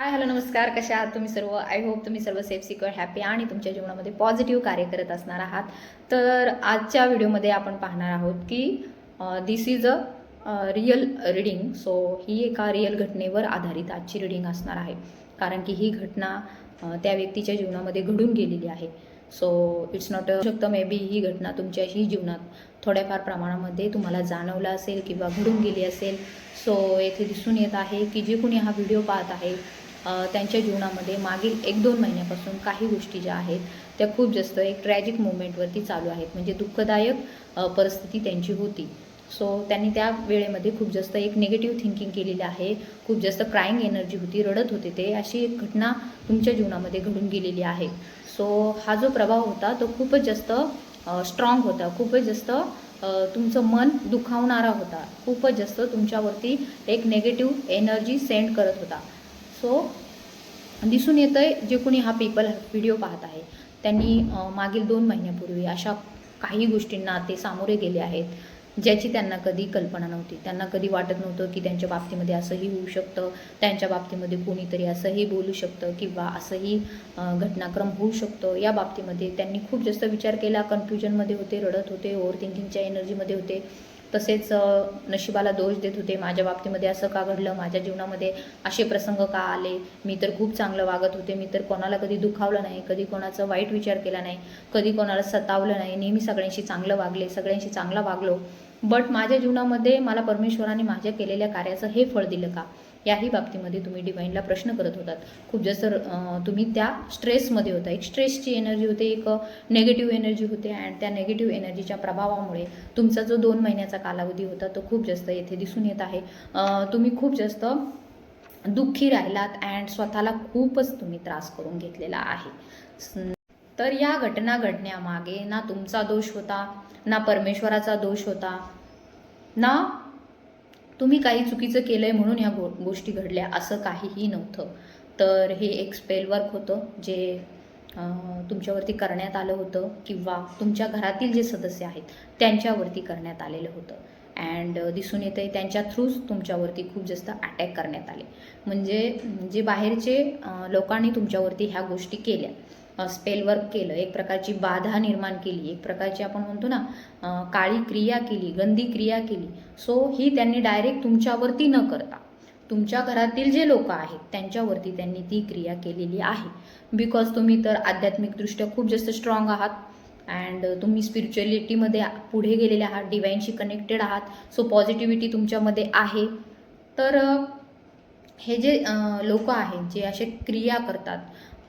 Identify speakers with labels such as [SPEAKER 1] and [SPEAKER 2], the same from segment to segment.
[SPEAKER 1] Hi hello नमस्कार. कशा आहात तुम्ही सर्व? आय होप तुम्ही सर्व सेफ सिक्युअर हॅपी आणि तुमच्या जीवनामध्ये पॉझिटिव्ह कार्य करत असणार आहात. तर आजच्या व्हिडिओमध्ये आपण पाहणार आहोत की this is a real reading so ही एका रिअल घटनेवर आधारित आजची रिडिंग असणार आहे. कारण की ही घटना त्या व्यक्तीच्या जीवनामध्ये घडून गेलेली आहे. सो इट्स नॉट शकतं मे बी ही घटना तुमच्याही जीवनात थोड्याफार प्रमाणामध्ये तुम्हाला जाणवलं असेल किंवा घडून गेली असेल. सो येथे दिसून येत आहे की जे कोणी हा व्हिडिओ पाहत आहे त्यांच्या जीवनामध्ये मागील एक दोन महिन्यापासून काही गोष्टी ज्या आहेत त्या खूप जास्त एक ट्रॅजिक मुवमेंटवरती चालू आहेत. म्हणजे दुःखदायक परिस्थिती त्यांची होती. सो त्यांनी त्या वेळेमध्ये खूप जास्त एक निगेटिव्ह थिंकिंग केलेली आहे. खूप जास्त क्राईंग एनर्जी होती रडत होते ते. अशी एक घटना तुमच्या जीवनामध्ये घडून गेलेली आहे. सो हा जो प्रभाव होता तो खूपच जास्त स्ट्रॉंग होता. खूपच जास्त तुमचं मन दुखावणारा होता. खूपच जास्त तुमच्यावरती एक नेगेटिव्ह एनर्जी सेंड करत होता. सो दिसून येतं आहे जे कोणी हा पीपल व्हिडिओ पाहत आहे त्यांनी मागील दोन महिन्यापूर्वी अशा काही गोष्टींना ते सामोरे गेले आहेत ज्याची त्यांना कधी कल्पना नव्हती. त्यांना कधी वाटत नव्हतं की त्यांच्या बाबतीमध्ये असंही होऊ शकतं त्यांच्या बाबतीमध्ये कोणीतरी असंही बोलू शकतं किंवा असंही घटनाक्रम होऊ शकतं. या बाबतीमध्ये त्यांनी खूप जास्त विचार केला. कन्फ्युजनमध्ये होते रडत होते ओव्हर थिंकिंगच्या एनर्जीमध्ये होते. तसेच नशिबाला दोष देत होते. माझ्या बाबतीमध्ये असं का घडलं? माझ्या जीवनामध्ये असे प्रसंग का आले? मी तर खूप चांगलं वागत होते. मी तर कोणाला कधी दुखावलं नाही कधी कोणाचं वाईट विचार केला नाही कधी कोणाला सतावलं नाही. नेहमी सगळ्यांशी चांगलं वागले सगळ्यांशी चांगला वागलो. बट माझ्या जीवनामध्ये मला परमेश्वराने माझ्या केलेल्या कार्याचं हे फळ दिलं का? याही बाबतीमध्ये तुम्ही डिवाईनला प्रश्न करत होतात. खूप जास्त तुम्ही त्या स्ट्रेसमध्ये होता. एक स्ट्रेसची एनर्जी होते एक नेगेटिव्ह एनर्जी होते अँड त्या नेगेटिव्ह एनर्जीच्या प्रभावामुळे तुमचा जो दोन महिन्याचा कालावधी होता तो खूप जास्त येथे दिसून येत आहे. तुम्ही खूप जास्त दुःखी राहिलात अँड स्वतःला खूपच तुम्ही त्रास करून घेतलेला आहे. तर या घटना घडण्यामागे ना तुमचा दोष होता ना परमेश्वराचा दोष होता ना तुम्ही काही चुकीचं केलं आहे म्हणून ह्या गो गोष्टी घडल्या असं काहीही नव्हतं. तर हे एक स्पेल वर्क होतं जे तुमच्यावरती करण्यात आलं होतं किंवा तुमच्या घरातील जे सदस्य आहेत त्यांच्यावरती करण्यात आलेलं होतं. अँड दिसून येतं आहे त्यांच्या थ्रूच तुमच्यावरती खूप जास्त अटॅक करण्यात आले. म्हणजे जे बाहेरचे लोकांनी तुमच्यावरती ह्या गोष्टी केल्या. स्पेल वर्क केलं एक प्रकारची बाधा निर्माण केली एक प्रकारची आपण म्हणतो ना काळी क्रिया केली गंदी क्रिया केली. सो ही त्यांनी डायरेक्ट तुमच्यावरती न करता तुमच्या घरातील जे लोक आहेत त्यांच्यावरती त्यांनी ती क्रिया केलेली आहे. बिकॉज तुम्ही तर आध्यात्मिकदृष्ट्या खूप जास्त स्ट्रॉंग आहात अँड तुम्ही स्पिरिच्युअलिटीमध्ये पुढे गेलेले आहात डिवाईनशी कनेक्टेड आहात सो पॉझिटिव्हिटी तुमच्यामध्ये आहे. तर हे जे लोक आहेत जे असे क्रिया करतात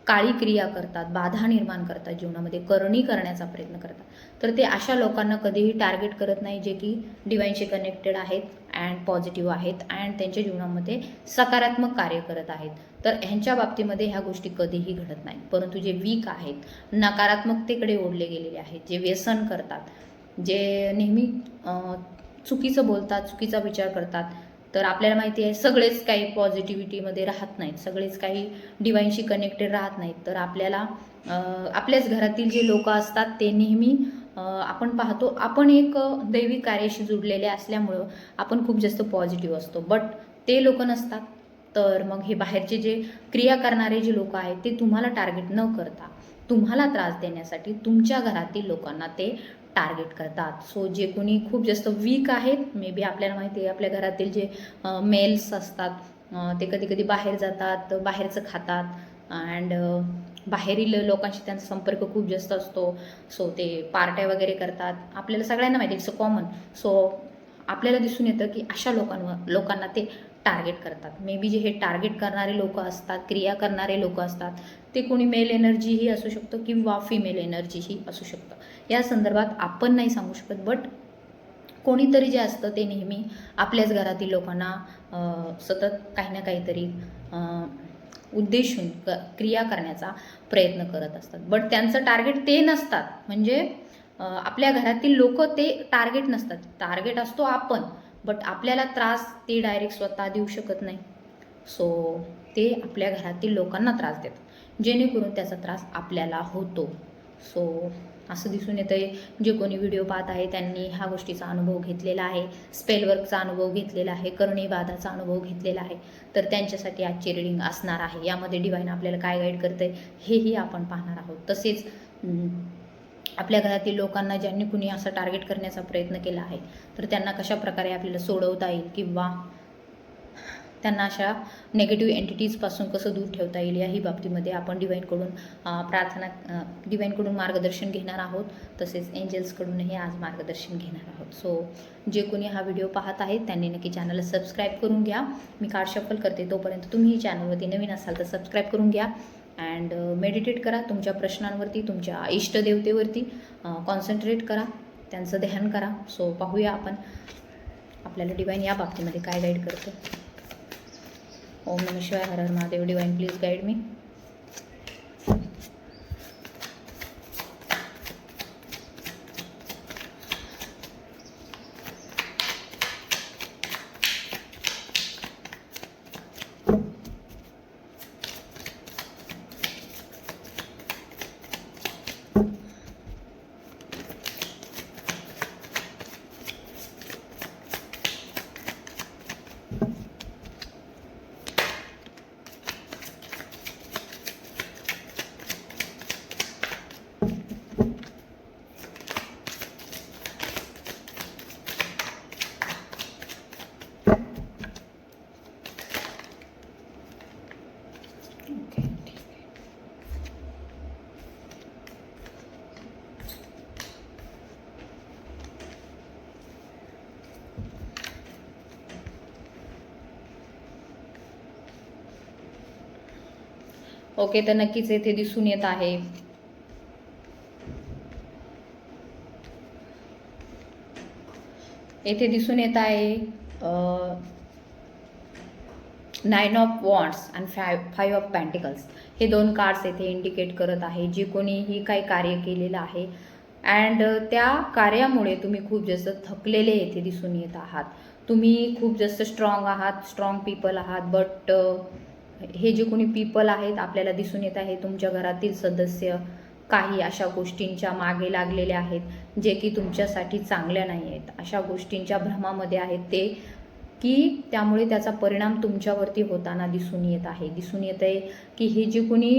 [SPEAKER 1] काळी क्रिया करतात बाधा निर्माण करतात जीवनामध्ये करणी करण्याचा प्रयत्न करतात. तर ते अशा लोकांना कधीही टार्गेट करत नाही जे की डिवाईनशी कनेक्टेड आहेत अँड पॉझिटिव्ह आहेत अँड त्यांच्या जीवनामध्ये सकारात्मक कार्य करत आहेत. तर ह्यांच्या बाबतीमध्ये ह्या गोष्टी कधीही घडत नाही परंतु जे वीक आहेत नकारात्मकतेकडे ओढले गेलेले आहेत जे व्यसन करतात जे नेहमी चुकीचं बोलतात चुकीचा विचार करतात तर आपल्याला माहिती आहे सगळेच काही पॉझिटिव्हिटीमध्ये राहत नाहीत सगळेच काही डिवाईनशी कनेक्टेड राहत नाहीत. तर आपल्याला आपल्याच घरातील जे लोक असतात ते नेहमी आपण पाहतो आपण एक दैवी दैविक कार्याशी जुडलेले असल्यामुळं आपण खूप जास्त पॉझिटिव्ह असतो. बट ते लोक नसतात. तर मग हे बाहेरचे जे क्रिया करणारे जे लोक आहेत ते तुम्हाला टार्गेट न करता तुम्हाला त्रास देण्यासाठी तुमच्या घरातील लोकांना ते टार्गेट करतात. सो जे कोणी खूप जास्त वीक आहेत मे बी आपल्याला माहिती आहे आपल्या घरातील जे मेल्स असतात ते कधी कधी बाहेर जातात बाहेरचं खातात अँड बाहेरील लोकांशी त्यांचा संपर्क खूप जास्त असतो. सो ते पार्ट्या वगैरे करतात. आपल्याला सगळ्यांना माहिती इट्स अ कॉमन सो आपल्याला दिसून येतं की अशा लोकांवर लोकांना ते टार्गेट करतात. मे बी जे हे टार्गेट करणारे लोक असतात क्रिया करणारे लोक असतात ते कोणी मेल एनर्जीही असू शकतं किंवा फिमेल एनर्जीही असू शकतं. या संदर्भात आपण नाही सांगू शकत बट कोणीतरी जे असतं ते नेहमी आपल्याच घरातील लोकांना सतत काही ना काहीतरी उद्देशून क क्रिया करण्याचा प्रयत्न करत असतात. बट त्यांचं टार्गेट ते नसतात. म्हणजे आपल्या घरातील लोक ते टार्गेट नसतात. टार्गेट असतो आपण बट आपल्याला त्रास ते डायरेक्ट स्वतः देऊ शकत नाही. सो ते आपल्या घरातील लोकांना त्रास देतात. जेणेकरून त्याचा त्रास आपल्याला होतो. सो असं दिसून येतं आहे जे कोणी व्हिडिओ पाहत आहे त्यांनी ह्या गोष्टीचा अनुभव घेतलेला आहे. स्पेलवर्कचा अनुभव घेतलेला आहे. करणीवादाचा अनुभव घेतलेला आहे. तर त्यांच्यासाठी आजची रिडिंग असणार आहे. यामध्ये डिवाईन आपल्याला काय गाईड करतं आहे हेही आपण पाहणार आहोत. तसेच आपल्या घरातील लोकांना ज्यांनी कुणी असं टार्गेट करण्याचा प्रयत्न केला आहे तर त्यांना कशा प्रकारे आपल्याला सोडवता येईल किंवा त्यांना अशा नेगेटिव्ह एंटिटीजपासून कसं दूर ठेवता येईल याही बाबतीमध्ये आपण डिवाईनकडून प्रार्थना डिवाईनकडून मार्गदर्शन घेणार आहोत. तसेच एंजल्सकडूनही आज मार्गदर्शन घेणार आहोत. सो जे कोणी हा व्हिडिओ पाहत आहेत त्यांनी नक्की चॅनलला सबस्क्राईब करून घ्या. मी कार्ड शफल करते तोपर्यंत तुम्ही चॅनलवरती नवीन असाल तर सबस्क्राईब करून घ्या. अँड मेडिटेट करा तुमच्या प्रश्नांवरती तुमच्या इष्टदेवतेवरती कॉन्सन्ट्रेट करा. त्यांचं ध्यान करा. सो पाहूया आपण आपल्याला डिवाईन या बाबतीमध्ये काय गाईड करतं. ओम नम शिवाय हर हर Mahadev divine please guide me okay ठीक आहे ओके तर नक्कीच येथे दिसून येत आहे. येथे दिसून येत आहे नाईन ऑफ वॉन्ड्स आणि फाय फाईव्ह ऑफ पॅन्टिकल्स हे दोन कार्ड्स येथे इंडिकेट करत आहे जे कोणीही काही कार्य केलेलं आहे. अँड त्या कार्यामुळे तुम्ही खूप जास्त थकलेले येथे दिसून येत आहात. तुम्ही खूप जास्त स्ट्रॉंग आहात स्ट्रॉंग पीपल आहात बट हे जे कोणी पीपल आहेत आपल्याला दिसून येत आहे तुमच्या घरातील सदस्य काही अशा गोष्टींच्या मागे लागलेले आहेत जे की तुमच्यासाठी चांगल्या नाही आहेत. अशा गोष्टींच्या भ्रमामध्ये आहेत ते की त्यामुळे त्याचा परिणाम तुमच्यावरती होताना दिसून येत आहे. दिसून येत आहे की हे जे कोणी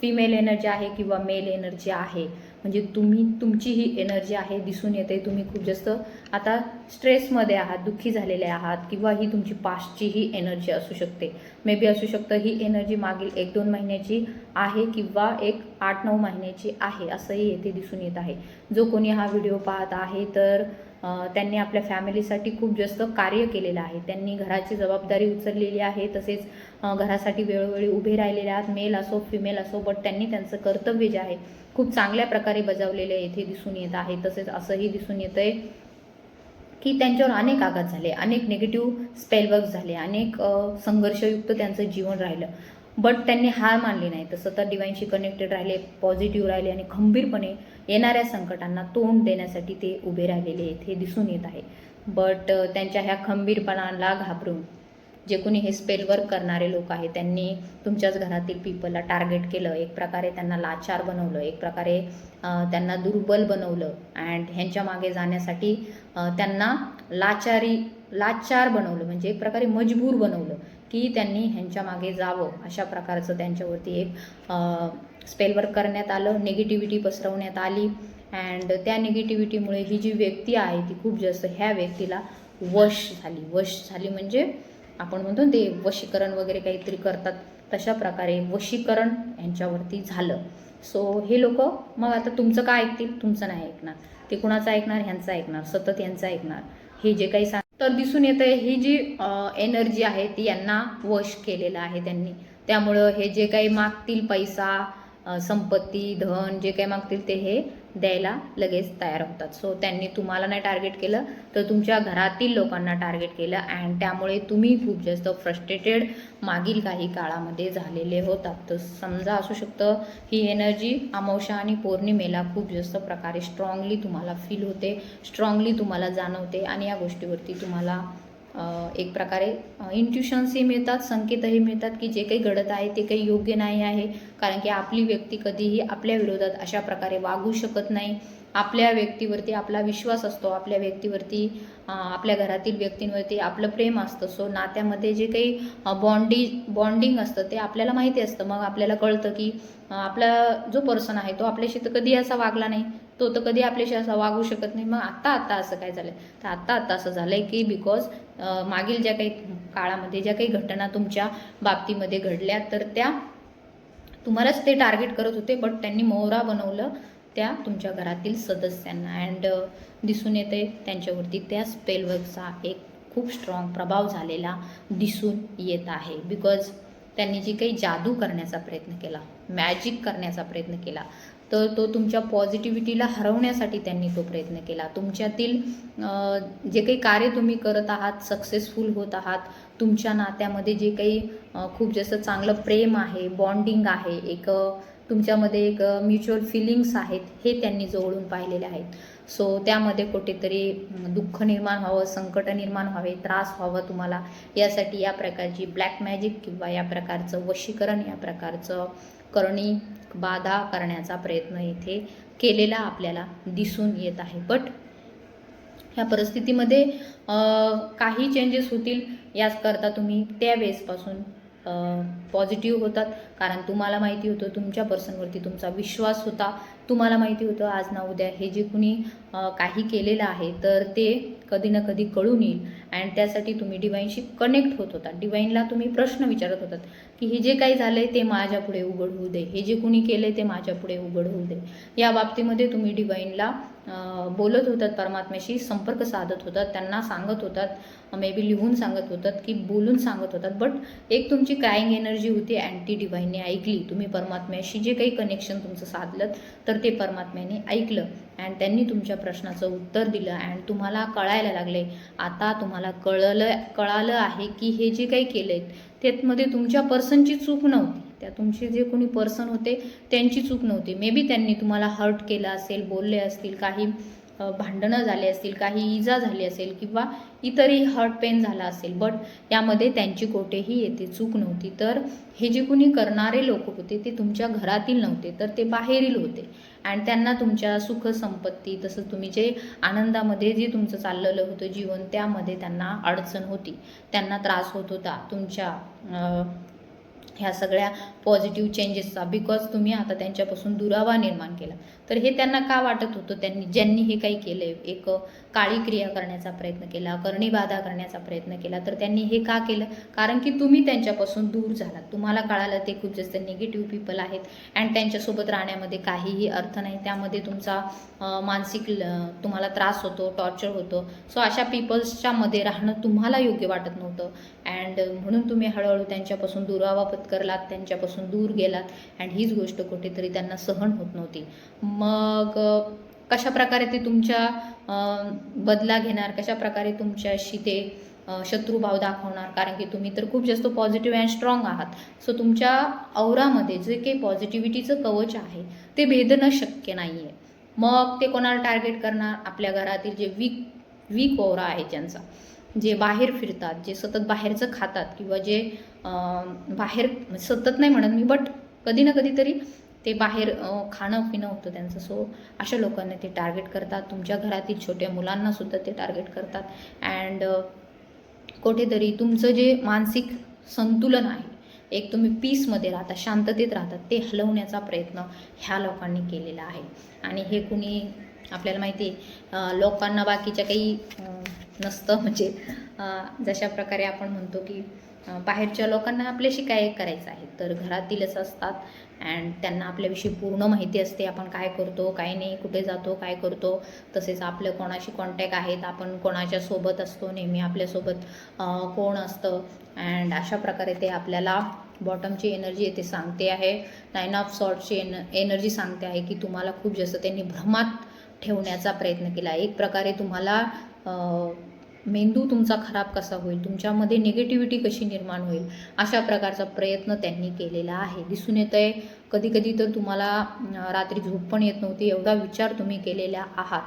[SPEAKER 1] फिमेल एनर्जी आहे किंवा मेल एनर्जी आहे म्हणजे तुम्ही तुमची ही एनर्जी आहे दिसून येते तुम्ही खूप जास्त आता स्ट्रेसमध्ये आहात दुःखी झालेले आहात किंवा ही तुमची पास्टची ही एनर्जी असू शकते. मे बी असू शकतं ही एनर्जी मागील एक दोन महिन्याची आहे किंवा एक आठ नऊ महिन्याची आहे असंही येथे दिसून येत आहे. जो कोणी हा व्हिडिओ पाहत आहे तर त्यांनी आपल्या फॅमिलीसाठी खूप जास्त कार्य केलेलं आहे. त्यांनी घराची जबाबदारी उचललेली आहे तसेच घरासाठी वेळोवेळी उभे राहिलेले आहेत मेल असो फिमेल असो बट त्यांनी त्यांचं कर्तव्य जे आहे खूप चांगल्या प्रकारे बजावलेलं येथे दिसून येत आहे. तसेच असंही दिसून येतं आहे की त्यांच्यावर अनेक आघात झाले अनेक निगेटिव्ह स्पेलवर्क झाले अनेक संघर्षयुक्त त्यांचं जीवन राहिलं. बट त्यांनी हार मानली नाही. तसं तर डिवाईनशी कनेक्टेड राहिले पॉझिटिव्ह राहिले आणि खंबीरपणे येणाऱ्या संकटांना तोंड देण्यासाठी ते उभे राहिलेले आहेत हे दिसून येत आहे. बट त्यांच्या ह्या खंबीरपणाला घाबरून जे कोणी हे स्पेल वर्क करणारे लोक आहेत त्यांनी तुमच्याच घरातील पीपलला टार्गेट केलं एक प्रकारे त्यांना लाचार बनवलं एक प्रकारे त्यांना दुर्बल बनवलं अँड ह्यांच्या मागे जाण्यासाठी त्यांना लाचारी लाचार बनवलं म्हणजे एक प्रकारे मजबूर बनवलं की त्यांनी ह्यांच्या मागे जावं अशा प्रकारचं त्यांच्यावरती एक स्पेलवर करण्यात आलं निगेटिव्हिटी पसरवण्यात आली. अँड त्या निगेटिव्हिटीमुळे ही जी व्यक्ती आहे ती खूप जास्त ह्या व्यक्तीला वश झाली. वश झाली म्हणजे आपण म्हणतो ते वशीकरण वगैरे काहीतरी करतात. तशा प्रकारे वशीकरण यांच्यावरती झालं. सो हे लोक मग आता तुमचं काय ऐकतील? तुमचं नाही ऐकणार. ते कुणाचं ऐकणार? ह्यांचं ऐकणार. सतत यांचं ऐकणार. हे जे काही सांग तर दिसून येतं आहे ही जी एनर्जी आहे ती यांना वश केलेलं आहे त्यांनी. त्यामुळं हे जे काही मागतील पैसा संपत्ती धन जे काही मागतील ते हे द्यायला लगेच तयार होतात. सो त्यांनी तुम्हाला नाही टार्गेट केलं तर तुमच्या घरातील लोकांना टार्गेट केलं अँड त्यामुळे तुम्ही खूप जास्त फ्रस्ट्रेटेड मागील काही काळामध्ये झालेले होतात. तर समजा असू शकतं ही एनर्जी अमावस्या आणि पौर्णिमेला खूप जास्त प्रकारे स्ट्रॉंगली तुम्हाला फील होते स्ट्रॉंगली तुम्हाला जाणवते आणि या गोष्टीवरती तुम्हाला एक प्रकारे इंट्युशन्सही मिळतात संकेतही मिळतात की जे काही घडत आहे ते काही योग्य नाही आहे. कारण की आपली व्यक्ती कधीही आपल्या विरोधात अशा प्रकारे वागू शकत नाही. आपल्या व्यक्तीवरती आपला विश्वास असतो आपल्या व्यक्तीवरती आपल्या घरातील व्यक्तींवरती आपलं प्रेम असतं. सो नात्यामध्ये जे काही बॉन्डी बॉन्डिंग असतं ते आपल्याला माहिती असतं. मग आपल्याला कळतं की आपला जो पर्सन आहे तो आपल्याशी तर कधी असा वागला नाही. तो तर कधी आपल्याशी असा वागू शकत नाही. मग आत्ता आत्ता असं काय झालं तर आत्ता आत्ता असं झालं आहे की बिकॉज मागील ज्या काही काळामध्ये ज्या काही घटना तुमच्या बाबतीमध्ये घडल्या तर त्या तुम्हालाच ते टार्गेट करत होते बट त्यांनी मोहरा बनवलं त्या तुमच्या घरातील सदस्यांना. अँड दिसून येते त्यांच्यावरती त्या स्पेलवर्कचा एक खूप स्ट्रॉंग प्रभाव झालेला दिसून येत आहे. बिकॉज त्यांनी जी काही जादू करण्याचा प्रयत्न केला मॅजिक करण्याचा प्रयत्न केला तर तो तुमच्या पॉझिटिव्हिटीला हरवण्यासाठी त्यांनी तो प्रयत्न केला. तुमच्यातील जे काही कार्य तुम्ही करत आहात सक्सेसफुल होत आहात तुमच्या नात्यामध्ये जे काही खूप जसं चांगलं प्रेम आहे बॉन्डिंग आहे एक तुमच्यामध्ये एक म्युच्युअल फिलिंग्स आहेत हे त्यांनी जवळून पाहिलेले आहेत. सो त्यामध्ये कुठेतरी दुःख निर्माण व्हावं संकट निर्माण व्हावे त्रास व्हावा तुम्हाला. यासाठी या प्रकारची ब्लॅक मॅजिक किंवा या प्रकारचं वशीकरण या प्रकारचं करणी बाधा करण्याचा प्रयत्न इथे केलेला आपल्याला दिसून येत आहे. बट ह्या परिस्थितीमध्ये काही चेंजेस होतील याचकरता तुम्ही त्यावेळेसपासून पॉझिटिव्ह होतात. कारण तुम्हाला माहिती होतं तुमच्या पर्सनवरती तुमचा विश्वास होता. तुम्हाला माहिती होतं आज ना उद्या हे जे कुणी काही केलेलं आहे तर ते कधी ना कधी कळून येईल. अँड त्यासाठी तुम्ही डिवाईनशी कनेक्ट होत होता. डिवाईनला तुम्ही प्रश्न विचारत होतात की हे जे काही झालं आहे ते माझ्या पुढे उघड होऊ दे. हे जे कुणी केलं आहे ते माझ्या पुढे उघड होऊ दे. या बाबतीमध्ये तुम्ही डिवाईनला बोलत होतात परमात्म्याशी संपर्क साधत होतात. त्यांना सांगत होतात मे बी लिहून सांगत होतात की बोलून सांगत होतात. बट एक तुमची क्राईंग एनर्जी होती अँड ती डिवाईनने ऐकली. तुम्ही परमात्म्याशी जे काही कनेक्शन तुमचं साधलं तर ते परमात्म्याने ऐकलं. अँड त्यांनी तुमच्या प्रश्नाचं उत्तर दिलं. अँड तुम्हाला कळायला लागले आता तुम्हाला कळलं कळालं आहे की हे जे काही केलं आहे त्यातमध्ये तुमच्या पर्सनची चूक नव्हती. त्या तुमचे जे कोणी पर्सन होते त्यांची चूक नव्हती. मे बी त्यांनी तुम्हाला हर्ट केलं असेल बोलले असतील काही भांडणं झाले असतील काही इजा झाली असेल किंवा इतरही हर्ट पेन झाला असेल बट यामध्ये त्यांची कोठेही येते चूक नव्हती. तर हे जे कुणी करणारे लोक होते ते तुमच्या घरातील नव्हते तर ते बाहेरील होते. आणि त्यांना तुमच्या सुख संपत्ती तसंच तुम्ही जे आनंदामध्ये जे तुमचं चाललेलं होतं जीवन त्यामध्ये त्यांना अडचण होती. त्यांना त्रास होत होता. तुमच्या ह्या सगळ्या पॉझिटिव्ह चेंजेसचा बिकॉज तुम्ही आता त्यांच्यापासून दुरावा निर्माण केला. तर हे त्यांना का वाटत होतं? त्यांनी ज्यांनी हे काही केलं आहे एक काळी क्रिया करण्याचा प्रयत्न केला करणी बाधा करण्याचा प्रयत्न केला तर त्यांनी हे का केलं? कारण की तुम्ही त्यांच्यापासून दूर झालात. तुम्हाला कळालं ते खूप जास्त निगेटिव्ह पीपल आहेत अँड त्यांच्यासोबत राहण्यामध्ये काहीही अर्थ नाही. त्यामध्ये तुमचा मानसिक ल- तुम्हाला त्रास होतो टॉर्चर होतो. सो अशा पीपल्सच्या मध्ये राहणं तुम्हाला योग्य वाटत नव्हतं. अँड म्हणून तुम्ही हळूहळू त्यांच्यापासून दुरावा पत्करलात त्यांच्यापासून दूर गेलात. अँड हीच गोष्ट कुठेतरी त्यांना सहन होत नव्हती. मग कशाप्रकारे कशा प्रकारे ते तुमच्या बदला घेणार कशा प्रकारे तुमच्याशी ते शत्रुभाव दाखवणार? कारण की तुम्ही तर खूप जास्त पॉझिटिव्ह अँड स्ट्रॉंग आहात. सो तुमच्या औरामध्ये जे काही पॉझिटिव्हिटीचं कवच आहे ते भेदणं शक्य नाही आहे मग ते कोणाला टार्गेट करणार? आपल्या घरातील जे वीक वीक ओरा आहे ज्यांचा. जे बाहेर फिरतात जे सतत बाहेरचं खातात किंवा जे बाहेर सतत नाही म्हणत मी बट कधी ना कधीतरी ते बाहेर खाणं पिणं होतं त्यांचं. सो अशा लोकांना ते टार्गेट करतात. तुमच्या घरातील छोट्या मुलांनासुद्धा ते टार्गेट करतात. अँड कुठेतरी तुमचं जे मानसिक संतुलन आहे एक तुम्ही पीसमध्ये राहता शांततेत राहतात ते हलवण्याचा प्रयत्न ह्या लोकांनी केलेला आहे. आणि हे कुणी आपल्याला माहिती आहे लोकांना बाकीच्या काही नसतं. म्हणजे जशा प्रकारे आपण म्हणतो की बाहेरच्या लोकांना आपल्याशी काय करायचं आहे. तर घरातीलच असतात. अँड त्यांना आपल्याविषयी पूर्ण माहिती असते. आपण काय करतो काय नाही कुठे जातो काय करतो. तसेच आपलं कोणाशी कॉन्टॅक्ट आहेत आपण कोणाच्या सोबत असतो नेहमी आपल्यासोबत कोण असतं. अँड अशा प्रकारे ते आपल्याला बॉटमची एनर्जी येते सांगते आहे. नाईन ऑफ सॉर्टची एन एनर्जी सांगते आहे की तुम्हाला खूप जास्त त्यांनी भ्रमात ठेवण्याचा प्रयत्न केला एक प्रकारे तुम्हाला मेंदू तुमचा खराब कसा होईल? तुमच्यामध्ये निगेटिव्हिटी कशी निर्माण होईल? अशा प्रकारचा प्रयत्न त्यांनी केलेला आहे. दिसून येत आहे कधीकधी तर तुम्हाला रात्री झोप पण येत नव्हती एवढा विचार तुम्ही केलेला आहात.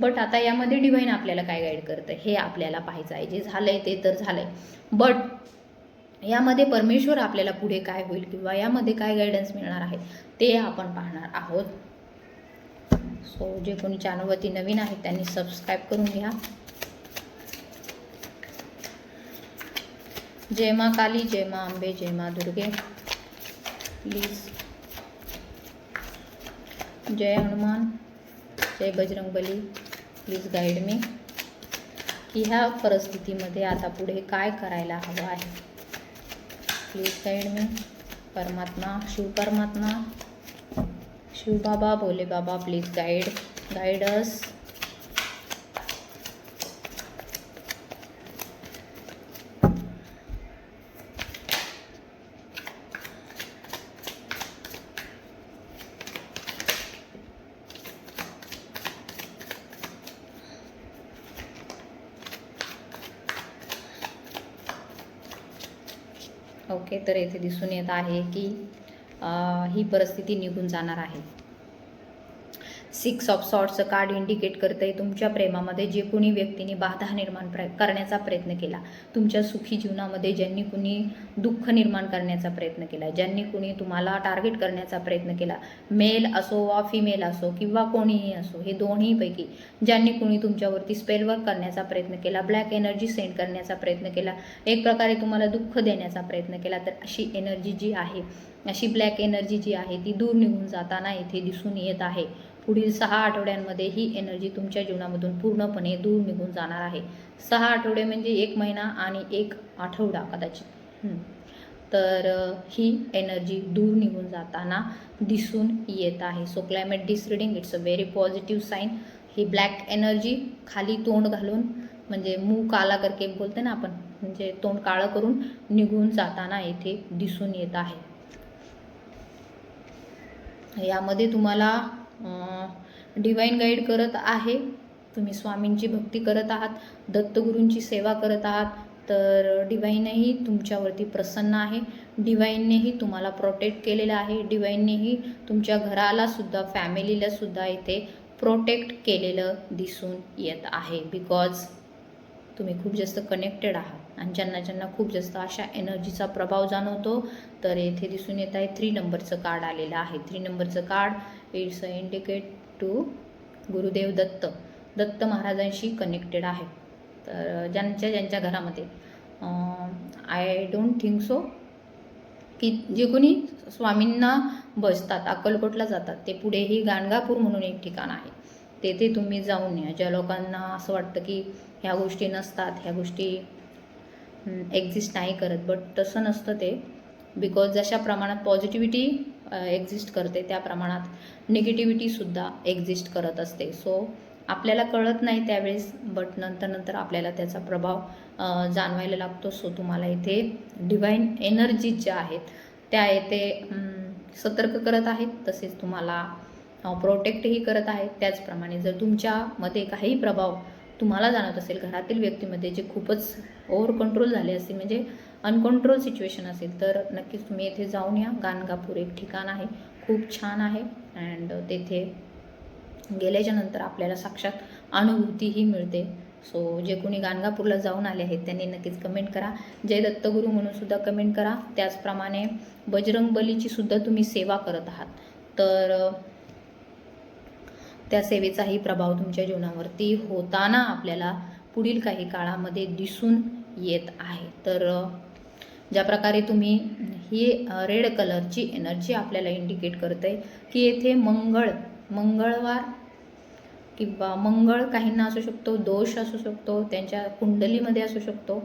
[SPEAKER 1] बट आता यामध्ये डिव्हाइन आपल्याला काय गाईड करतं? हे आपल्याला पाहायचं आहे. जे झालं आहे ते तर झालं आहे बट यामध्ये परमेश्वर आपल्याला पुढे काय होईल किंवा यामध्ये काय गायडन्स मिळणार आहे ते आपण पाहणार आहोत. सो जे कोणी चॅनलवरती नवीन आहेत त्यांनी सबस्क्राईब करून घ्या. जय मा काली जय मा अंबे जय मा दुर्गे। प्लीज जय हनुमान जय बजरंगबली प्लीज गाईड मी की ह्या परिस्थितीमध्ये आता पुढे काय करायला हवं आहे. प्लीज गाईड मी परमात्मा शिव परमात्मा। शिव बाबा भोले बाबा प्लीज गाईड गाईडस अस तर येथे दिसून येत आहे की ही परिस्थिती निघून जाणार आहे. सिक्स ऑफ सॉर्टचं कार्ड इंडिकेट करतं आहे तुमच्या प्रेमामध्ये जे कोणी व्यक्तीने बाधा निर्माण प्र करण्याचा प्रयत्न केला. तुमच्या सुखी जीवनामध्ये ज्यांनी कुणी दुःख निर्माण करण्याचा प्रयत्न केला ज्यांनी कुणी तुम्हाला टार्गेट करण्याचा प्रयत्न केला मेल असो वा फिमेल असो किंवा कोणीही असो हे दोन्हीपैकी ज्यांनी कुणी तुमच्यावरती स्पेलवर्क करण्याचा प्रयत्न केला ब्लॅक एनर्जी सेंड करण्याचा प्रयत्न केला एक प्रकारे तुम्हाला दुःख देण्याचा प्रयत्न केला तर अशी एनर्जी जी आहे अशी ब्लॅक एनर्जी जी आहे ती दूर निघून जाताना इथे दिसून येत आहे. पुढील सहा आठवड्यांमध्ये ही एनर्जी तुमच्या जीवनामधून पूर्णपणे दूर निघून जाणार आहे. सहा आठवडे म्हणजे एक महिना आणि एक आठवडा कदाचित. तर ही एनर्जी दूर निघून जाताना दिसून येत आहे. So climate this reading it's a very positive sign he black energy खाली तोंड घालून म्हणजे मूग काला करके बोलते ना आपण म्हणजे तोंड काळं करून निघून जाताना येथे दिसून येत आहे. यामध्ये तुम्हाला डिवाईन गाईड करत आहे. तुम्ही स्वामींची भक्ती करत आहात दत्तगुरूंची सेवा करत आहात तर डिवाईनही तुमच्यावरती प्रसन्न आहे. डिवाईननेही तुम्हाला प्रोटेक्ट केलेलं आहे. डिवाईननेही तुमच्या घरालासुद्धा फॅमिलीलासुद्धा इथे प्रोटेक्ट केलेलं दिसून येत आहे. बिकॉज तुम्ही खूप जास्त कनेक्टेड आहात आणि ज्यांना ज्यांना खूप जास्त अशा एनर्जीचा प्रभाव जाणवतो तर येथे दिसून येत आहे. थ्री नंबरचं कार्ड आलेलं आहे. थ्री नंबरचं card it's a indicate to Gurudev Datta Datta महाराजांशी कनेक्टेड आहे. तर ज्यांच्या ज्यांच्या घरामध्ये. आय डोंट थिंक सो की जे कोणी स्वामींना बसतात अक्कलकोटला जातात ते पुढेही गाणगापूर म्हणून एक ठिकाण आहे. तेथे तुम्ही जाऊन या. ज्या लोकांना असं वाटतं की ह्या गोष्टी नसतात ह्या गोष्टी एक्झिस्ट नाही करत. बट तसं नसतं ते. बिकॉज जशा प्रमाणात पॉझिटिव्हिटी एक्झिस्ट करते त्या प्रमाणात निगेटिव्हिटीसुद्धा एक्झिस्ट करत असते. सो आपल्याला कळत नाही त्यावेळेस बट नंतर नंतर आपल्याला त्याचा प्रभाव जाणवायला लागतो. सो तुम्हाला इथे डिवाईन एनर्जीज ज्या आहेत त्या येथे सतर्क करत आहेत. तसेच तुम्हाला प्रोटेक्टही करत आहेत. त्याचप्रमाणे जर तुमच्यामध्ये काही प्रभाव तुम्हाला जाणवत असेल घरातील व्यक्तीमध्ये जे खूपच ओव्हर कंट्रोल झाले असतील म्हणजे अनकंट्रोल सिच्युएशन असेल तर नक्कीच तुम्ही येथे जाऊन या. गाणगापूर एक ठिकाण आहे. खूप छान आहे. अँड तेथे गेल्याच्यानंतर आपल्याला साक्षात अनुभूतीही मिळते. सो जे कोणी गाणगापूरला जाऊन आले आहेत त्यांनी नक्कीच कमेंट करा. जय दत्तगुरू म्हणून सुद्धा कमेंट करा. त्याचप्रमाणे बजरंग बलीची सुद्धा तुम्ही सेवा करत आहात. तर त्या सेवेचाही प्रभाव तुमच्या जीवनावरती होताना आपल्याला पुढील काही काळामध्ये दिसून येत आहे. तर ज्या प्रकारे तुम्ही ही रेड कलरची एनर्जी आपल्याला इंडिकेट करते की येथे मंगळ मंगळवार किंवा मंगळ काहींना असू शकतो दोष असू शकतो त्यांच्या कुंडलीमध्ये असू शकतो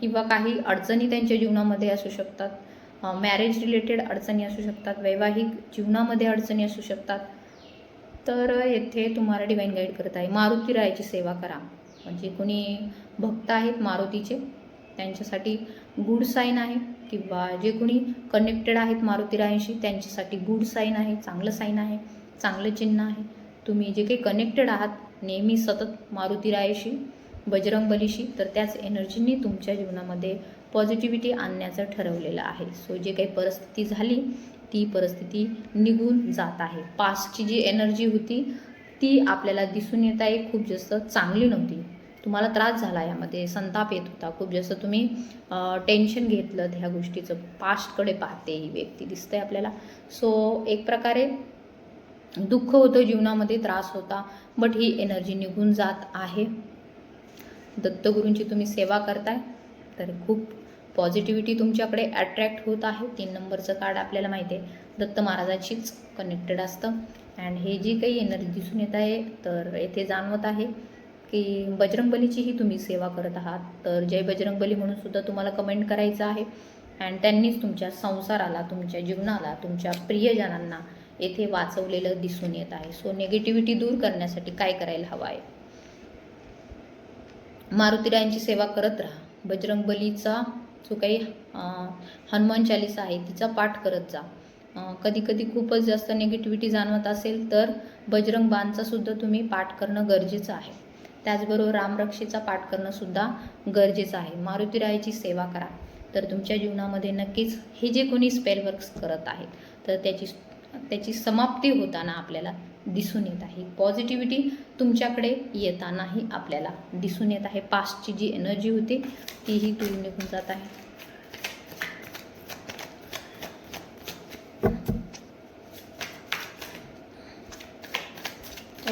[SPEAKER 1] किंवा काही अडचणी त्यांच्या जीवनामध्ये असू शकतात मॅरेज रिलेटेड अडचणी असू शकतात वैवाहिक जीवनामध्ये अडचणी असू शकतात तर येथे तुम्हाला डिवाईन गाईड करत आहे. मारुती रायाची सेवा करा. म्हणजे कोणी भक्त आहेत मारुतीचे त्यांच्यासाठी गुड साईन आहे. किंवा जे कोणी कनेक्टेड आहेत मारुती रायांशी त्यांच्यासाठी गुड साईन आहे चांगलं साईन आहे चांगलं चिन्ह आहे. तुम्ही जे काही कनेक्टेड आहात नेहमी सतत मारुती रायाशी बजरंगबलीशी तर त्याच एनर्जीने तुमच्या जीवनामध्ये पॉझिटिव्हिटी आणण्याचं ठरवलेलं आहे. सो जे काही परिस्थिती झाली ती परिस्थिती निघून जात आहे. पास्टची जी एनर्जी होती ती आपल्याला दिसून येत आहे. खूप जास्त चांगली नव्हती. तुम्हाला त्रास झाला यामध्ये. संताप येत होता. खूप जास्त तुम्ही टेन्शन घेतलं ह्या गोष्टीचं. पास्टकडे पाहते ही व्यक्ती दिसते आपल्याला. सो एक प्रकारे दुःख होतं जीवनामध्ये त्रास होता बट ही एनर्जी निघून जात आहे. दत्तगुरूंची तुम्ही सेवा करताय तर खूप पॉझिटिव्हिटी तुमच्याकडे अट्रॅक्ट होत आहे. तीन नंबरचं कार्ड आपल्याला माहिती आहे. दत्त महाराजांशीच कनेक्टेड असतं. अँड हे जी काही एनर्जी दिसून येत आहे तर येथे जाणवत आहे की बजरंगबलीचीही तुम्ही सेवा करत आहात. तर जय बजरंगबली म्हणून सुद्धा तुम्हाला कमेंट करायचं आहे. अँड त्यांनीच तुमच्या संसाराला तुमच्या जीवनाला तुमच्या प्रियजनांना येथे वाचवलेलं दिसून येत आहे. सो निगेटिव्हिटी दूर करण्यासाठी काय करायला हवं आहे? मारुतीरायांची सेवा करत राहा. बजरंगबलीचा जो काही हनुमान चालिसा आहे तिचा पाठ करत जा. कधी कधी खूपच जास्त निगेटिव्हिटी जाणवत असेल तर बजरंग बाणचा सुद्धा तुम्ही पाठ करणं गरजेचं आहे. त्याचबरोबर रामरक्षेचा पाठ करणंसुद्धा गरजेचं आहे. मारुतीरायाची सेवा करा. तर तुमच्या जीवनामध्ये नक्कीच हे जे कोणी स्पेलवर्क्स करत आहेत तर त्याची त्याची समाप्ती होताना आपल्याला दिसून येत आहे. पॉझिटिव्हिटी तुमच्याकडे येतानाही आपल्याला दिसून येत आहे. पास्टची जी एनर्जी होती तीही तुम्ही निघून जात आहे.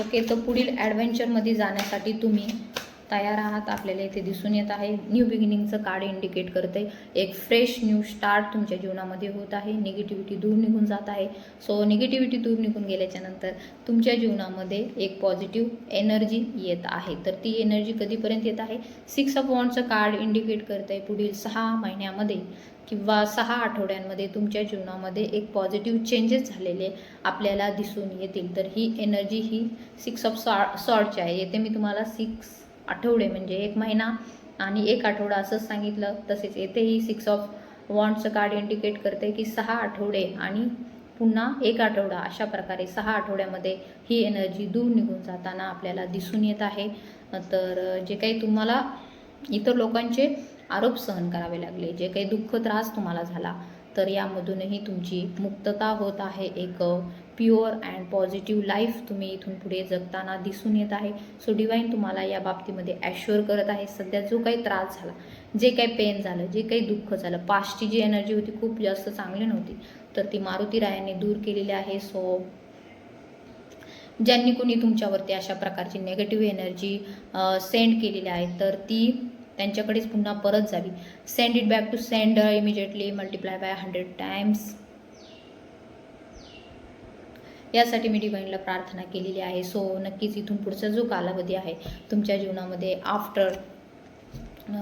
[SPEAKER 1] ओके तर पुढील ॲडव्हेंचरमध्ये जाण्यासाठी तुम्ही तयार आहात आपल्याला इथे दिसून येत आहे. न्यू बिगिनिंगचं कार्ड इंडिकेट करते एक फ्रेश न्यू स्टार्ट तुमच्या जीवनामध्ये होत आहे. निगेटिव्हिटी दूर निघून जात आहे. सो निगेटिव्हिटी दूर निघून गेल्याच्यानंतर तुमच्या जीवनामध्ये एक पॉझिटिव्ह एनर्जी येत आहे. तर ती एनर्जी कधीपर्यंत येत आहे? सिक्स ऑफ वॉन्डचं कार्ड इंडिकेट करत आहे पुढील सहा महिन्यामध्ये किंवा सहा आठवड्यांमध्ये तुमच्या जीवनामध्ये एक पॉझिटिव्ह चेंजेस झालेले आपल्याला दिसून येतील. तर ही एनर्जी ही सिक्स ऑफ सॉ सॉर्टची आहे. येथे मी तुम्हाला सिक्स आठवडे म्हणजे एक महिना. आणि एक आठवडा असंच सांगितलं तसेच येथेही सिक्स ऑफ वॉन्टचं कार्ड इंडिकेट करते की सहा आठवडे आणि पुन्हा एक आठवडा अशा प्रकारे सहा आठवड्यामध्ये ही एनर्जी दूर निघून जाताना आपल्याला दिसून येत आहे. तर जे काही तुम्हाला इतर लोकांचे आरोप सहन करावे लागले जे काही दुःख त्रास तुम्हाला झाला तर यामधूनही तुमची मुक्तता होत आहे. एक प्युअर अँड पॉझिटिव्ह लाईफ तुम्ही इथून पुढे जगताना दिसून येत आहे. सो डिवाईन तुम्हाला या बाबतीमध्ये ॲश्युअर करत आहे. सध्या जो काही त्रास झाला जे काही पेन झालं जे काही दुःख झालं पास्टची जी एनर्जी होती खूप जास्त चांगली नव्हती तर ती मारुती रायाने दूर केलेली आहे. सो ज्यांनी कोणी तुमच्यावरती अशा प्रकारची नेगेटिव्ह एनर्जी सेंड केलेली आहे तर ती त्यांच्याकडेच पुन्हा परत जावी. Send it back to send immediately multiply by hundred times यासाठी मी डिवाईनला प्रार्थना केलेली आहे. सो नक्कीच इथून पुढचा जो कालावधी आहे तुमच्या जीवनामध्ये आफ्टर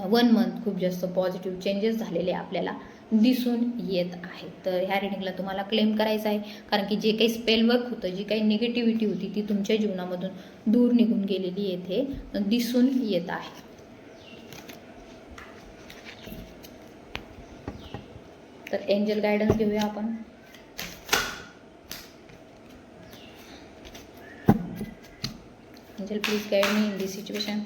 [SPEAKER 1] वन मंथ खूप जास्त पॉझिटिव्ह चेंजेस झालेले आपल्याला दिसून येत आहे. तर ह्या रिडिंगला तुम्हाला क्लेम करायचं आहे. कारण की जे काही स्पेल वर्क होतं जी काही निगेटिव्हिटी होती ती तुमच्या जीवनामधून दूर निघून गेलेली येथे दिसून येत आहे. तर एंजल गायडन्स घेऊया आपण. Angel please guide me in this situation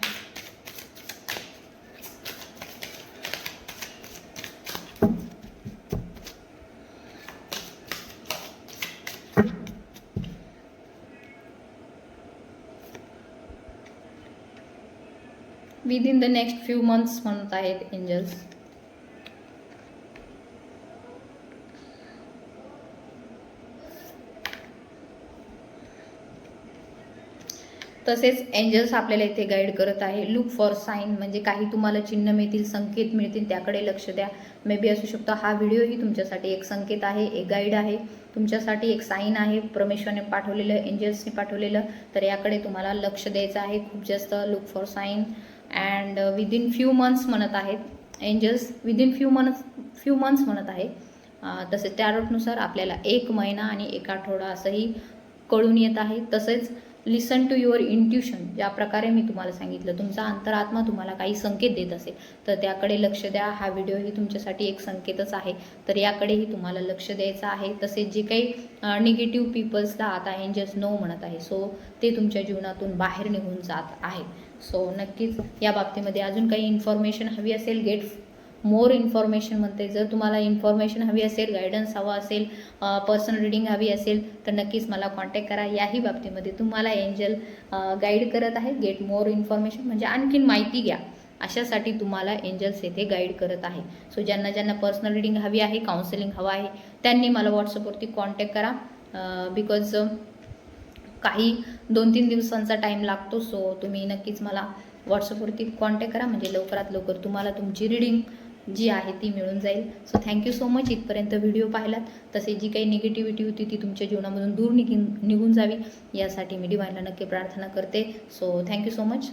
[SPEAKER 1] within the next few months म्हणत आहेत एंजल्स तसेच एंजल्स आपल्याला इथे गाईड करत आहे. लुक फॉर साईन म्हणजे काही तुम्हाला चिन्ह मिळतील संकेत मिळतील त्याकडे लक्ष द्या. मे बी असू शकतो हा व्हिडिओही तुमच्यासाठी एक संकेत आहे एक गाईड आहे. तुमच्यासाठी एक साईन आहे. परमेश्वरने पाठवलेलं एंजल्सने पाठवलेलं तर याकडे तुम्हाला लक्ष द्यायचं आहे. खूप जास्त look for sign and within few months म्हणत आहेत. Angels within few months few months म्हणत आहे. तसेच त्या रूटनुसार आपल्याला एक महिना आणि एक आठवडा असंही कळून येत आहे. तसेच लिसन टू युअर इंट्युशन ज्या प्रकारे मी तुम्हाला सांगितलं तुमचा अंतरात्मा तुम्हाला काही संकेत देत असेल तर त्याकडे लक्ष द्या. हा व्हिडिओही तुमच्यासाठी एक संकेतच आहे. तर याकडेही तुम्हाला लक्ष द्यायचं आहे. तसेच जे काही निगेटिव्ह पीपल्सला आता एंजल्स नो म्हणत आहे सो ते तुमच्या जीवनातून बाहेर निघून जात आहे सो नक्कीच या बाबतीमध्ये अजून काही इन्फॉर्मेशन हवी असेल गेट मोर इन्फॉर्मेशनमध्ये जर तुम्हाला इन्फॉर्मेशन हवी असेल गायडन्स हवा असेल पर्सनल रिडिंग हवी असेल तर नक्कीच मला कॉन्टॅक्ट करा. याही बाबतीमध्ये तुम्हाला एंजल गाईड करत आहे. गेट मोर इन्फॉर्मेशन म्हणजे आणखीन माहिती घ्या. अशासाठी तुम्हाला एंजल्स येथे गाईड करत आहे. सो ज्यांना ज्यांना पर्सनल रिडिंग हवी आहे काउन्सिलिंग हवं आहे त्यांनी मला व्हॉट्सअपवरती कॉन्टॅक्ट करा. बिकॉज काही दोन तीन दिवसांचा टाईम लागतो. सो तुम्ही नक्कीच मला व्हॉट्सअपवरती कॉन्टॅक्ट करा. म्हणजे लवकरात लवकर तुम्हाला तुमची रिडिंग जी आहे ती मिळून जाईल. So thank you so much इथपर्यंत व्हिडिओ पाहिलात. तसे जी काही निगेटिव्हिटी होती ती तुमच्या जीवनामधून दूर निघून निघून जावी. यासाठी मी डिवाईनला नक्की प्रार्थना करते. So thank you so much